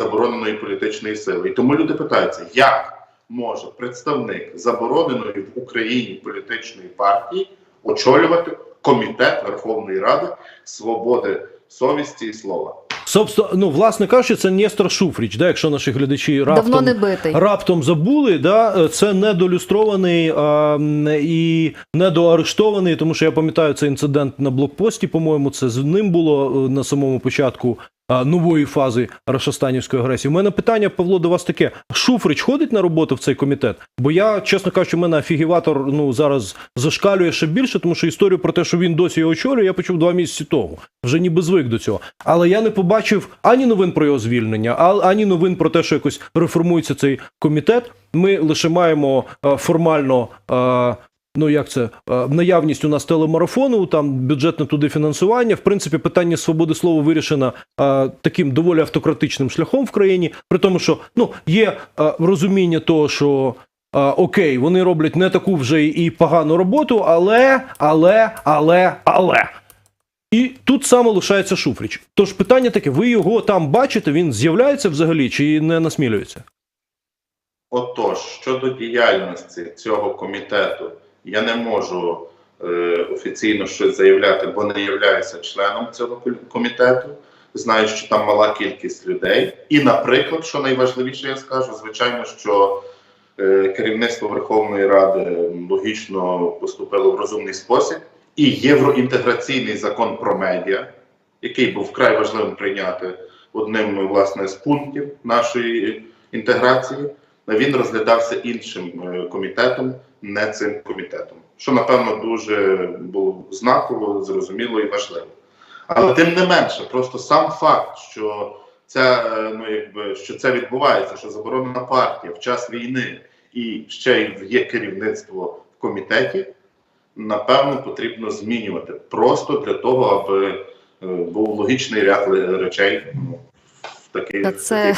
забороненої політичної сили. І тому люди питаються, як може представник забороненої в Україні політичної партії очолювати комітет Верховної Ради свободи совісті і слова. Собственно, ну, власне кажучи, це Нестор Шуфріч, да, якщо наші глядачі раптом, Давно не битий. раптом забули, да, це недолюстрований а, і недоарештований, тому що я пам'ятаю цей інцидент на блокпості, по-моєму, це з ним було е, на самому початку нової фази Рашастанівської агресії. У мене питання, Павло, до вас таке: Шуфрич ходить на роботу в цей комітет? Бо я, чесно кажучи, мене афігіватор ну, зараз зашкалює ще більше, тому що історію про те, що він досі його очолює, я почув два місяці тому. Вже ніби звик до цього. Але я не побачив ані новин про його звільнення, ані новин про те, що якось реформується цей комітет. Ми лише маємо е, формально. Ну, як це е, наявність у нас телемарафону, там бюджетне туди фінансування. В принципі, питання свободи слова вирішено е, таким доволі автократичним шляхом в країні. При тому, що ну є е, розуміння того, що е, окей, вони роблять не таку вже і погану роботу, але, але, але, але. І тут саме лишається Шуфріч. Тож питання таке: ви його там бачите? Він з'являється взагалі чи не насмілюється? Отож, щодо діяльності цього комітету, я не можу е, офіційно щось заявляти, бо не являюся членом цього комітету. Знаю, що там мала кількість людей. І, наприклад, що найважливіше, я скажу, звичайно, що е, керівництво Верховної Ради логічно поступило в розумний спосіб, і євроінтеграційний закон про медіа, який був вкрай важливим прийняти одним власне з пунктів нашої інтеграції він розглядався іншим е, комітетом, не цим комітетом, що напевно дуже було знаково, зрозуміло і важливо. Але тим не менше, просто сам факт, що це е, ну якби що це відбувається, що заборонена партія в час війни і ще й є керівництво в комітеті, напевно, потрібно змінювати просто для того, аби е, був логічний ряд речей ну, в такий Та це